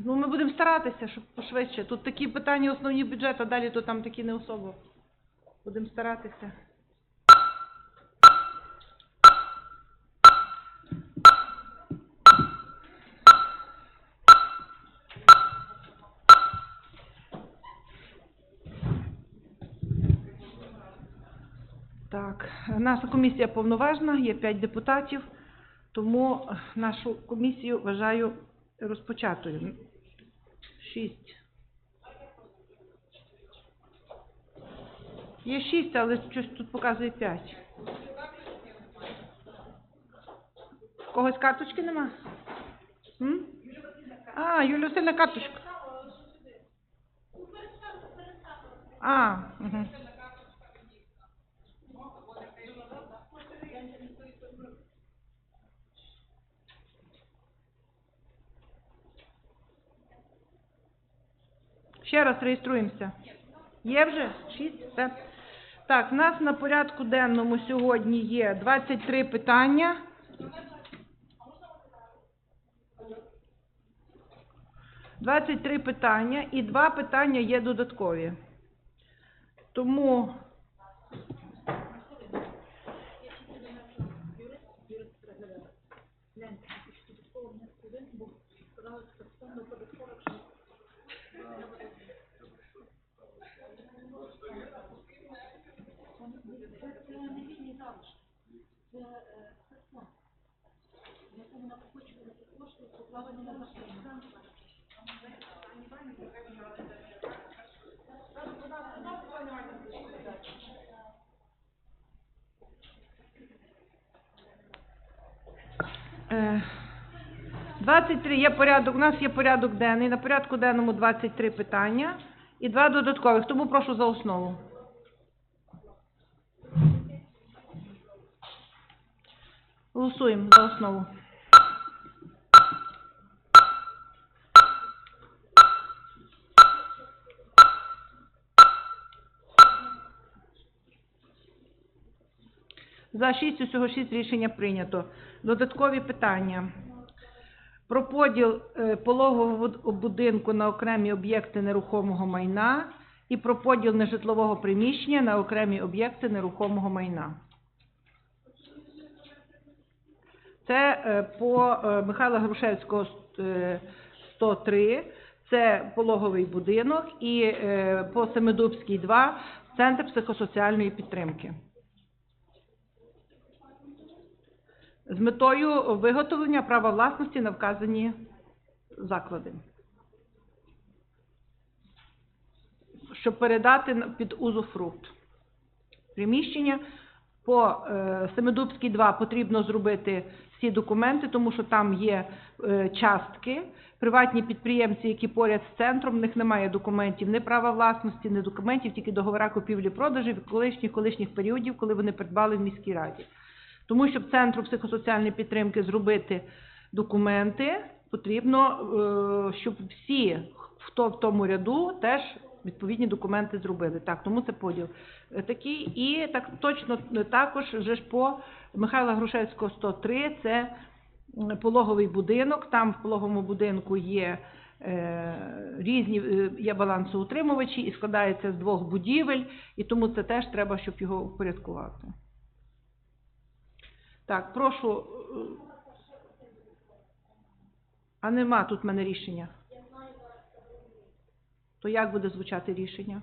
Ну, ми будемо старатися, щоб пошвидше. Тут такі питання основні бюджету, а далі то там такі не особо. Будемо старатися. Так, наша комісія повноважна, є п'ять депутатів, тому нашу комісію вважаю розпочатою. Шість. Є шість, але щось тут показує п'ять. Когось карточки нема? А, Юлія Васильна карточка. А, угу. Ще раз реєструємося. Є вже? Шість? Так. Так, в нас на порядку денному сьогодні є 23 питання. Двадцять три питання і два питання є додаткові. Тому Е, 23 є порядок, у нас є порядок денний. На порядку денному 23 питання і два додаткових, тому прошу за основу. Голосуємо за основу. За 6, усього 6 рішення прийнято. Додаткові питання. Про поділ е, пологового будинку на окремі об'єкти нерухомого майна і про поділ нежитлового приміщення на окремі об'єкти нерухомого майна. Це е, по е, Михайла Грушевського е, 103, це пологовий будинок, і е, по Семидубській 2 центр психосоціальної підтримки. З метою виготовлення права власності на вказані заклади. Щоб передати під узуфрукт. Приміщення по е, Семидубській 2 потрібно зробити всі документи, тому що там є е, частки. Приватні підприємці, які поряд з центром, в них немає документів, ні права власності, ні документів, тільки договора купівлі-продажі від колишніх колишніх періодів, коли вони придбали в міській раді. Тому щоб центру психосоціальної підтримки зробити документи, потрібно, е, щоб всі, хто в тому ряду, теж відповідні документи зробили. Так, тому це поділ е, такий. І так точно е, також вже ж по Михайла Грушевського 103, це пологовий будинок. Там в пологовому будинку є е, різні е, є балансоутримувачі і складається з двох будівель, і тому це теж треба, щоб його упорядкувати. Так, прошу. е, А нема тут в мене рішення. То як буде звучати рішення?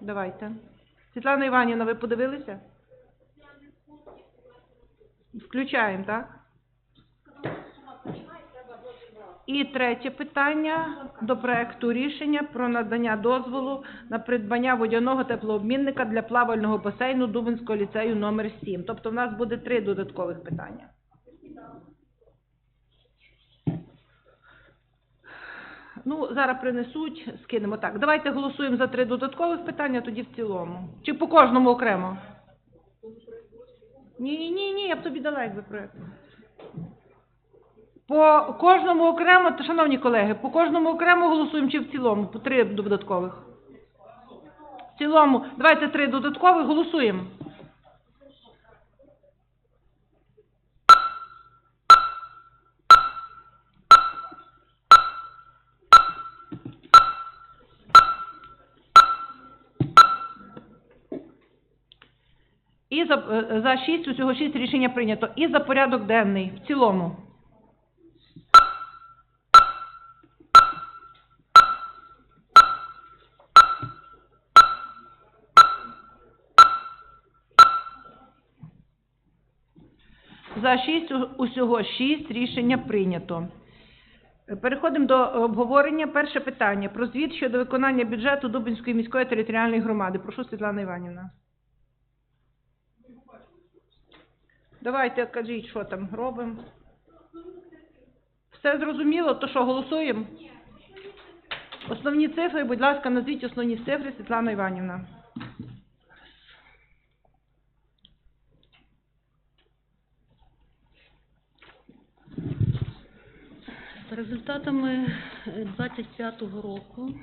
Давайте. Світлана Іванівна, ви подивилися? Включаємо, так? І третє питання до проекту рішення про надання дозволу на придбання водяного теплообмінника для плавального басейну Дубинського ліцею номер 7. Тобто в нас буде три додаткових питання. Ну, зараз принесуть, скинемо так. Давайте голосуємо за три додаткових питання, тоді в цілому. Чи по кожному окремо? Ні, ні, ні, я б тобі дала, якби проект. По кожному окремо, шановні колеги, по кожному окремо голосуємо чи в цілому? По три додаткових. В цілому. Давайте три додаткових голосуємо. І за, е, за 6, усього 6 рішення прийнято. І за порядок денний в цілому. За 6, усього 6 рішення прийнято. Переходимо до обговорення. Перше питання про звіт щодо виконання бюджету Дубинської міської територіальної громади. Прошу, Світлана Іванівна. Давайте кажіть, що там робимо. Все зрозуміло, то що, голосуємо? Основні цифри, будь ласка, назвіть основні цифри, Світлана Іванівна. За результатами 25-го року,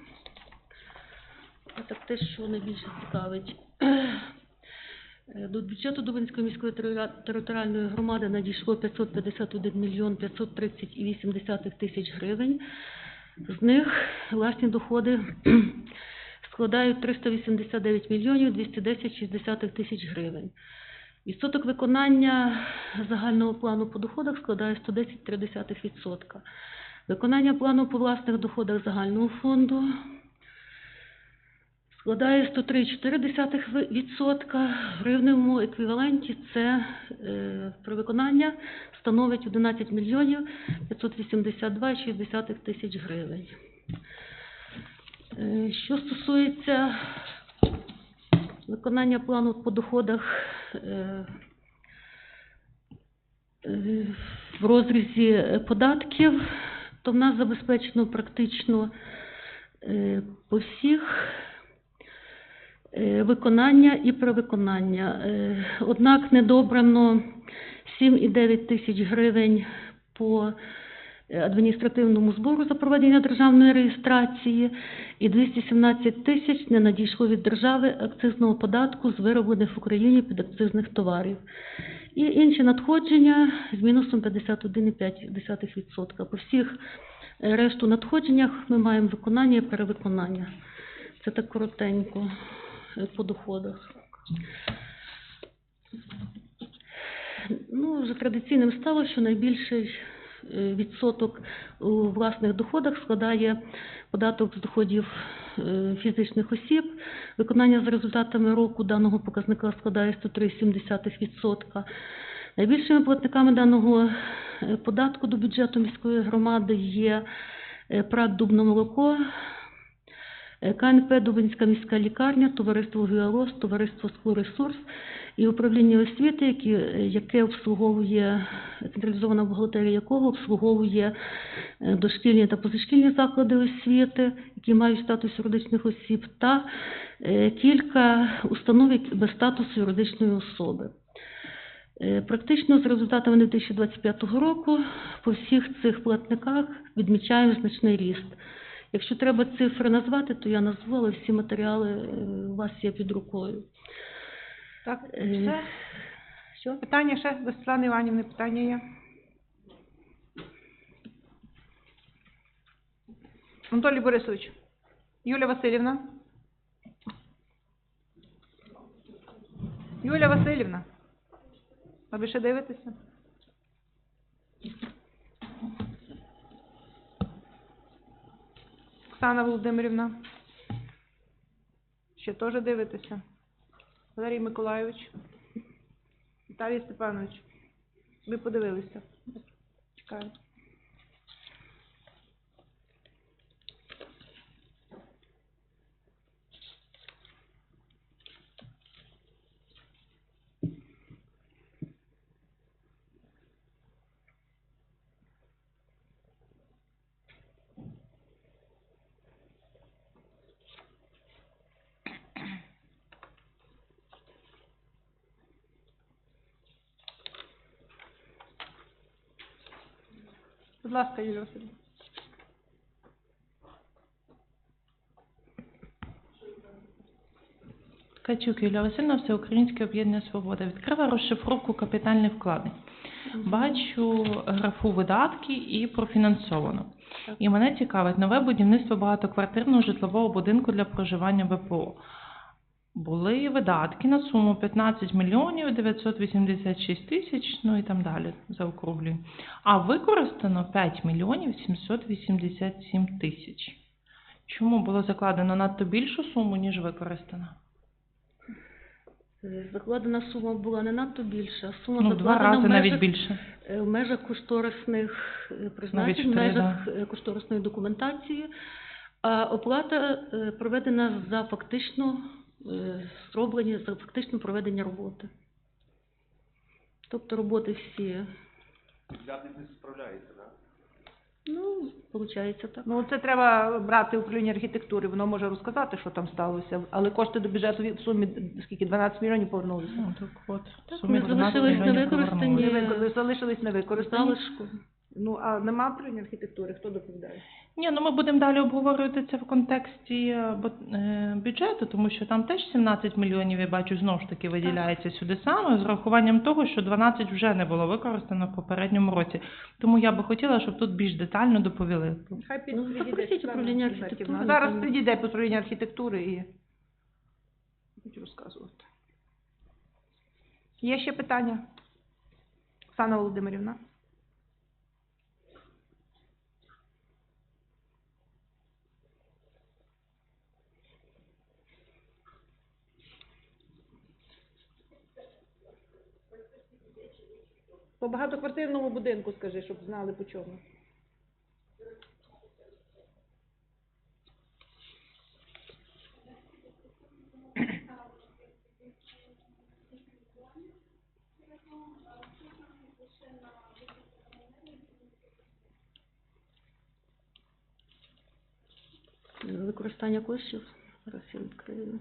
а так те, що найбільше цікавить, е, до бюджету Дубинської міської територіальної громади надійшло 551 мільйон 530,8 тисяч гривень. З них власні доходи складають 389 мільйонів 210,6 тисяч гривень. Відсоток виконання загального плану по доходах складає 110,3%. Виконання плану по власних доходах загального фонду складає 103,4%. В гривневому еквіваленті це е, при виконання становить 11 мільйонів 582,6 тисяч гривень. Е, Що стосується виконання плану по доходах е, в розрізі податків, то в нас забезпечено практично по всіх виконання і перевиконання. Е, Однак недобрано 7,9 тисяч гривень по е, адміністративному збору за проведення державної реєстрації і 217 тисяч не надійшло від держави акцизного податку з вироблених в Україні підакцизних товарів. І інші надходження з мінусом 51,5%. По всіх е, решту надходженнях ми маємо виконання і перевиконання. Це так коротенько е, по доходах. Ну, вже традиційним стало, що найбільший е, відсоток у власних доходах складає податок з доходів е, фізичних осіб. Виконання за результатами року даного показника складає 103,7%. Найбільшими платниками даного е, податку до бюджету міської громади є ПРАТ Дубно молоко, КНП Дубинська міська лікарня, товариство Геолос, товариство Склоресурс і управління освіти, які, е, яке обслуговує централізована бухгалтерія якого обслуговує е, дошкільні та позашкільні заклади освіти, які мають статус юридичних осіб, та е, кілька установ без статусу юридичної особи. Е, Практично з результатами 2025 року по всіх цих платниках відмічаємо значний ріст. Якщо треба цифри назвати, то я назву, всі матеріали е, у вас є під рукою. Так, Е, все? Що? Питання ще до Світлани Іванівни, питання є? Анатолій Борисович. Юля Васильівна. Юля Васильівна. А ви ще дивитеся? Оксана Володимирівна. Ще теж дивитеся? Валерій Миколайович. Віталій Степанович. Ви подивилися. Чекаю. Будь ласка, Юлія Васильівна. Ткачук Юлія Васильівна, Всеукраїнське об'єднання Свобода. Відкрила розшифровку капітальних вкладень. Бачу графу видатки і профінансовано. І мене цікавить нове будівництво багатоквартирного житлового будинку для проживання ВПО. Були видатки на суму 15 мільйонів 986 тисяч, ну і там далі заокруглюю. А використано 5 мільйонів 787 тисяч. Чому було закладено надто більшу суму, ніж використано? Закладена сума була не надто більша. Сума Ну, два рази в навіть більше. е, в межах кошторисних е, призначень, в межах е, кошторисної документації. А оплата проведена за фактично зроблені, за фактично проведення роботи. Тобто роботи всі, Підрядник не справляється, так? ну, виходить так. Ну, це треба брати управління архітектури, воно може розказати, що там сталося, але кошти до бюджету в сумі скільки 12 мільйонів повернулися. Ну, так от, Так, сумі ми залишились невикористані. Залишились невикористані. Залишку. Ну, а нема управління архітектури, хто доповідає? Ні, ну ми будемо далі обговорювати це в контексті е, е, бюджету, тому що там теж 17 мільйонів, я бачу, знову ж таки виділяється сюди саме, з рахуванням того, що 12 вже не було використано в попередньому році. Тому я би хотіла, щоб тут більш детально доповіли. Хай Ну, підійде запросіть управління архітектури, Зараз підійде управління архітектури і будуть розказувати. Є ще питання? Оксана Володимирівна? По багатоквартирному будинку скажи, щоб знали по чому. Використання коштів. Зараз я відкрию.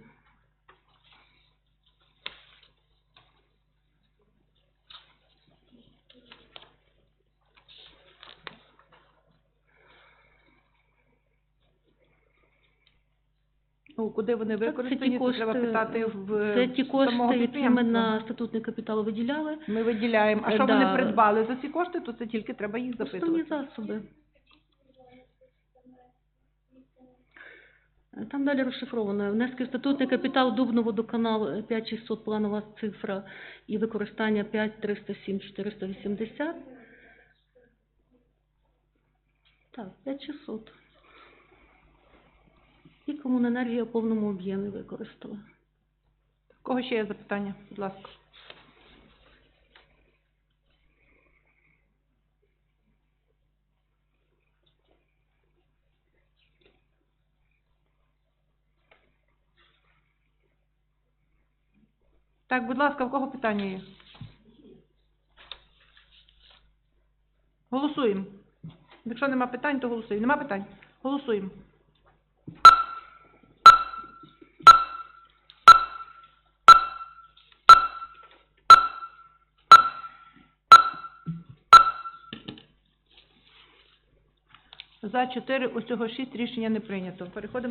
Ну, куди вони це використані, ті це треба питати в Це ті кошти, які ми на статутний капітал виділяли. Ми виділяємо. А Е, що да. вони придбали за ці кошти, то це тільки треба їх Основні засоби. Е, Там далі розшифровано. Внески в статутний капітал Дубно водоканал е, 5600 планова цифра і використання 5307 480. Так, 5600. І комуненергія в повному об'ємі використала. Кого ще є запитання? Будь ласка. Так, будь ласка, в кого питання є? Голосуємо. Якщо нема питань, то голосуємо. Нема питань? Голосуємо. За 4, усього 6 рішення не прийнято. Переходимо